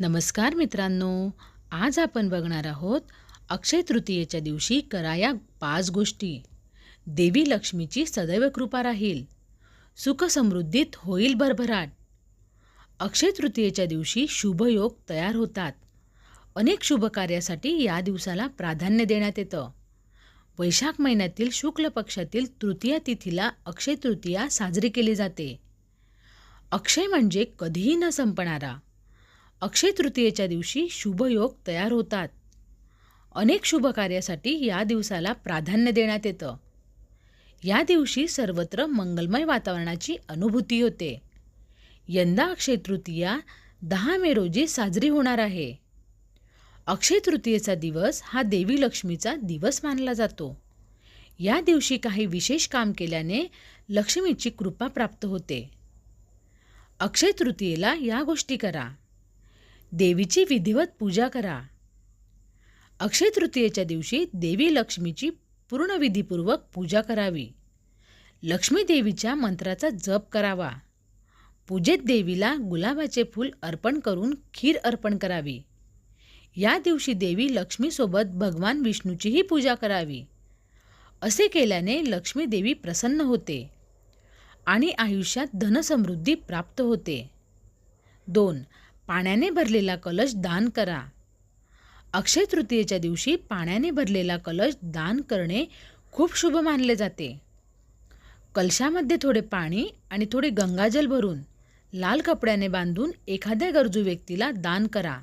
नमस्कार मित्रांनो आज आपण बघणार आहोत अक्षय तृतीयेच्या दिवशी कराया पाच गोष्टी. देवी लक्ष्मीची सदैव कृपा राहील. सुखसमृद्धीत होईल भरभराट. अक्षय तृतीयेच्या दिवशी शुभयोग तयार होतात. अनेक शुभ कार्यासाठी या दिवसाला प्राधान्य देण्यात येतं. वैशाख महिन्यातील शुक्ल पक्षातील तृतीया तिथीला अक्षय तृतीया साजरी केली जाते. अक्षय म्हणजे कधीही न संपणारा अक्षय तृतीयेच्या दिवशी शुभयोग तयार होतात. अनेक शुभ कार्यासाठी या दिवसाला प्राधान्य देण्यात येतं. या दिवशी सर्वत्र मंगलमय वातावरणाची अनुभूती होते. यंदा अक्षय तृतीया दहा मे रोजी साजरी होणार आहे. अक्षय तृतीयेचा दिवस हा देवी लक्ष्मीचा दिवस मानला जातो. या दिवशी काही विशेष काम केल्याने लक्ष्मीची कृपा प्राप्त होते. अक्षय तृतीयेला या गोष्टी करा. देवीची विधिवत पूजा करा. अक्षय तृतीयेच्या दिवशी देवी लक्ष्मीची पूर्ण विधीपूर्वक पूजा करावी. लक्ष्मी देवीच्या मंत्राचा जप करावा. पूजेत देवीला गुलाबाचे फूल अर्पण करून खीर अर्पण करावी. या दिवशी देवी लक्ष्मीसोबत भगवान विष्णूचीही पूजा करावी. असे केल्याने लक्ष्मी देवी प्रसन्न होते आणि आयुष्यात धनसमृद्धी प्राप्त होते. दोन पाण्याने भरलेला कलश दान करा. अक्षय तृतीयेच्या दिवशी पाण्याने भरलेला कलश दान करणे खूप शुभ मानले जाते. कलशामध्ये थोडे पाणी आणि थोडे गंगाजल भरून लाल कपड्याने बांधून एखाद्या गरजू व्यक्तीला दान करा.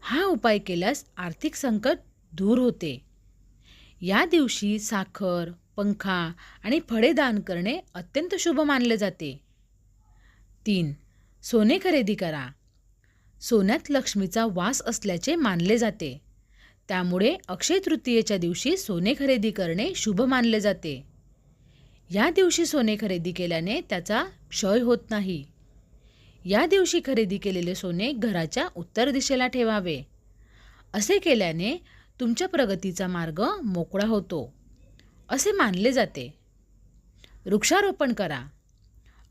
हा उपाय केल्यास आर्थिक संकट दूर होते. या दिवशी साखर पंखा आणि फळे दान करणे अत्यंत शुभ मानले जाते. तीन सोने खरेदी करा. सोन्यात लक्ष्मीचा वास असल्याचे मानले जाते. त्यामुळे अक्षय तृतीयेच्या दिवशी सोने खरेदी करणे शुभ मानले जाते. या दिवशी सोने खरेदी केल्याने त्याचा क्षय होत नाही. या दिवशी खरेदी केलेले सोने घराच्या उत्तर दिशेला ठेवावे. असे केल्याने तुमच्या प्रगतीचा मार्ग मोकळा होतो. असे मानले जाते. वृक्षारोपण करा.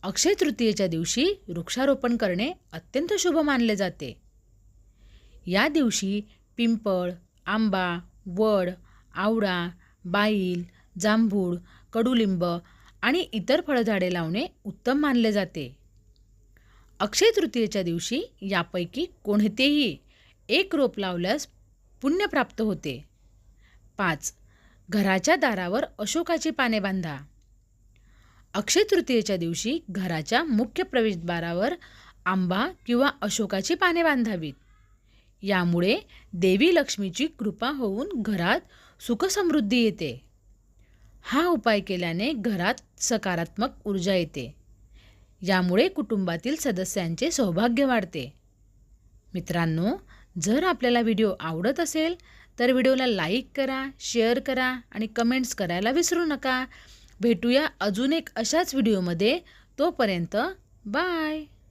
अक्षय तृतीयेच्या दिवशी वृक्षारोपण करणे अत्यंत शुभ मानले जाते. या दिवशी पिंपळ आंबा वड आवळा बाईल जांभूळ कडुलिंब आणि इतर फळझाडे लावणे उत्तम मानले जाते. अक्षय तृतीयेच्या दिवशी यापैकी कोणतेही एक रोप लावल्यास पुण्य प्राप्त होते. पाच. घराच्या दारावर अशोकाची पाने बांधा. अक्षय तृतीयेच्या दिवशी घराच्या मुख्य प्रवेशद्वारावर आंबा किंवा अशोकाची पाने बांधावीत. यामुळे देवी लक्ष्मीची कृपा होऊन घरात सुखसमृद्धी येते. हा उपाय केल्याने घरात सकारात्मक ऊर्जा येते. यामुळे कुटुंबातील सदस्यांचे सौभाग्य वाढते. मित्रांनो जर आपल्याला व्हिडिओ आवडत असेल तर व्हिडिओला लाईक करा शेअर करा आणि कमेंट्स करायला विसरू नका. भेटूया अजून एक अशाच व्हिडिओमध्ये तोपर्यंत बाय